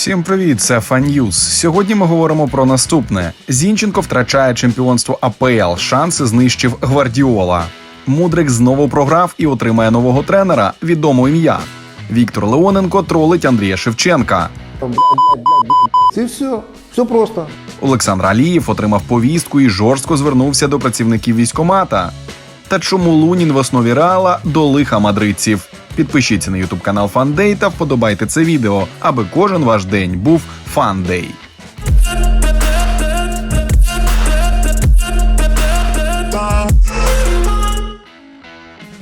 Всім привіт, це Фан'юз. Сьогодні ми говоримо про наступне: Зінченко втрачає чемпіонство АПЛ. Шанси знищив Гвардіола. Мудрик знову програв і отримає нового тренера. Відомо ім'я. Віктор Леоненко тролить Андрія Шевченка. Це все. Все просто. Олександр Алієв отримав повістку і жорстко звернувся до працівників військомата. Та чому Лунін в основі реала до лиха мадридців? Підпишіться на ютуб канал Фандей та вподобайте це відео, аби кожен ваш день був фандей.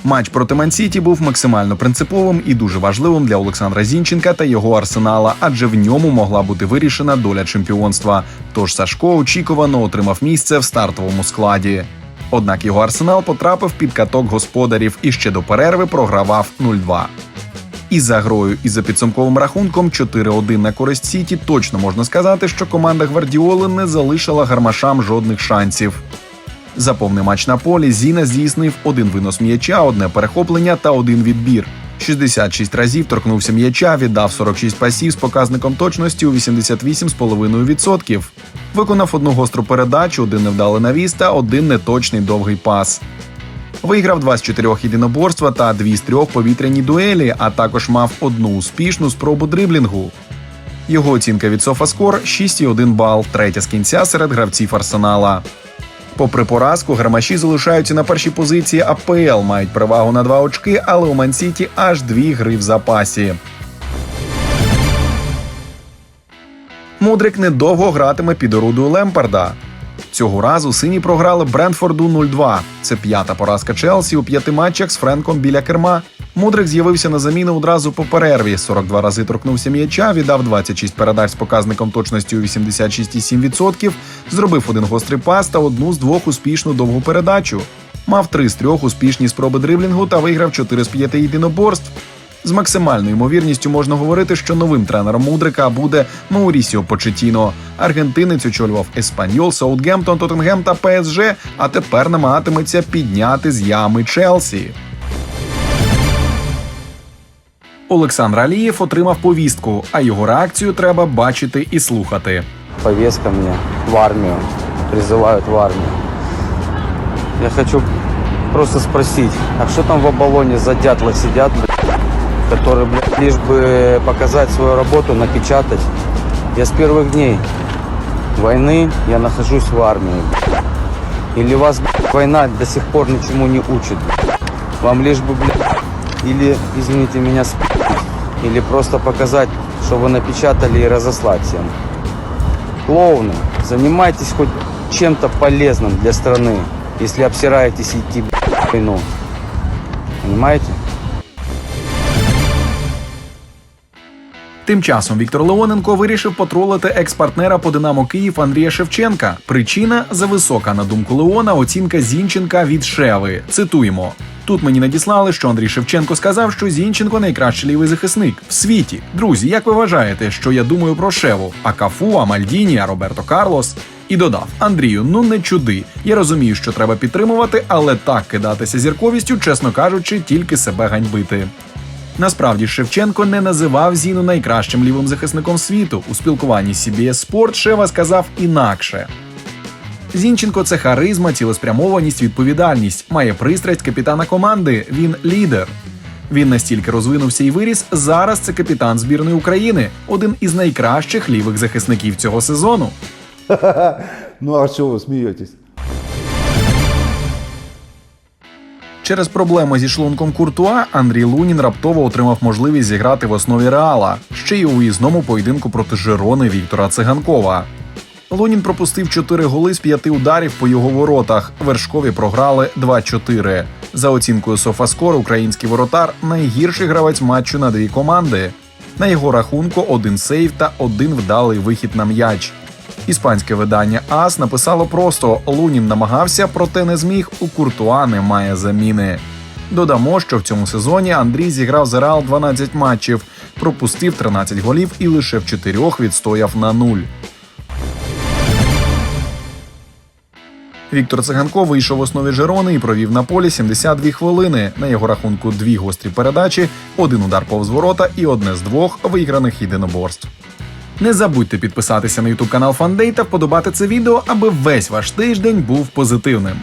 Матч проти Мансіті був максимально принциповим і дуже важливим для Олександра Зінченка та його арсенала, адже в ньому могла бути вирішена доля чемпіонства. Тож Сашко очікувано отримав місце в стартовому складі. Однак його арсенал потрапив під каток господарів і ще до перерви програвав 0-2. І за грою, і за підсумковим рахунком 4-1 на користь Сіті точно можна сказати, що команда Гвардіоли не залишила гармашам жодних шансів. За повний матч на полі Зіна здійснив один винос м'яча, одне перехоплення та один відбір. 66 разів торкнувся м'яча, віддав 46 пасів з показником точності у 88,5%. Виконав одну гостру передачу, один невдалий навіс та один неточний довгий пас. Виграв два з чотирьох єдиноборства та дві з трьох повітряні дуелі, а також мав одну успішну спробу дриблінгу. Його оцінка від Софаскор 6,1 бал, третя з кінця серед гравців Арсенала. Попри поразку, гармаші залишаються на першій позиції АПЛ, мають перевагу на два очки, але у Мансіті аж дві гри в запасі. Мудрик недовго гратиме під орудою Лемпарда. Цього разу сині програли Брентфорду 0-2. Це п'ята поразка Челсі у п'яти матчах з Френком біля керма. Мудрик з'явився на заміну одразу по перерві. 42 рази торкнувся м'яча, віддав 26 передач з показником точності у 86,7%, зробив один гострий пас та одну з двох успішну довгу передачу. Мав три з трьох успішні спроби дриблінгу та виграв 4 з 5 єдиноборств. З максимальною ймовірністю можна говорити, що новим тренером Мудрика буде Маурісіо Почетіно. Аргентинець очолював Еспаньол, Саутгемптон, Тоттенгем та ПСЖ, а тепер намагатиметься підняти з ями Челсі. Олександр Алієв отримав повістку, а його реакцію треба бачити і слухати. повестка мне в армию, призывают в армию. Я хочу просто спросить, а что там в Оболоне за дятла сидят, блядь, которые, блядь, лишь бы показать свою работу, напечатать. Я с первых дней войны я нахожусь в армии. Или вас блядь, война до сих пор ничему не учит. Вам лишь бы, блядь, или, извините меня, спить, или просто показать, что вы напечатали и разослать всем. Клоуны, занимайтесь хоть чем-то полезным для страны, если обсираетесь идти блядь, в войну. Понимаете? Тим часом Віктор Леоненко вирішив потролити екс-партнера по Динамо Київ Андрія Шевченка. Причина зависока, на думку Леона, оцінка Зінченка від Шеви. Цитуємо. Тут мені надіслали, що Андрій Шевченко сказав, що Зінченко найкращий лівий захисник в світі. Друзі, як ви вважаєте, що я думаю про Шеву? А Кафу, а Мальдіні, а Роберто Карлос? І додав Андрію, ну не чуди. Я розумію, що треба підтримувати, але так кидатися зірковістю, чесно кажучи, тільки себе ганьбити. Насправді Шевченко не називав Зіну найкращим лівим захисником світу. У спілкуванні CBS Sport Шева сказав інакше. Зінченко це харизма, цілеспрямованість, відповідальність, має пристрасть капітана команди. Він лідер. Він настільки розвинувся і виріс. Зараз це капітан збірної України, один із найкращих лівих захисників цього сезону. Ну а що ви смієтесь? Через проблему зі шлунком Куртуа Андрій Лунін раптово отримав можливість зіграти в основі реала ще й у виїзному поєдинку проти Жирони Віктора Циганкова. Лунін пропустив 4 голи з 5 ударів по його воротах. Вершкові програли 2-4. За оцінкою Софаскор, український воротар найгірший гравець матчу на дві команди. На його рахунку один сейв та один вдалий вихід на м'яч. Іспанське видання АС написало просто: Лунін намагався, проте не зміг. У Куртуа немає заміни. Додамо, що в цьому сезоні Андрій зіграв за Реал 12 матчів, пропустив 13 голів і лише в чотирьох відстояв на нуль. Віктор Циганко вийшов в основі Жерони і провів на полі 72 хвилини. На його рахунку дві гострі передачі, один удар повз ворота і одне з двох виграних єдиноборств. Не забудьте підписатися на ютуб канал Фандей та вподобати це відео, аби весь ваш тиждень був позитивним.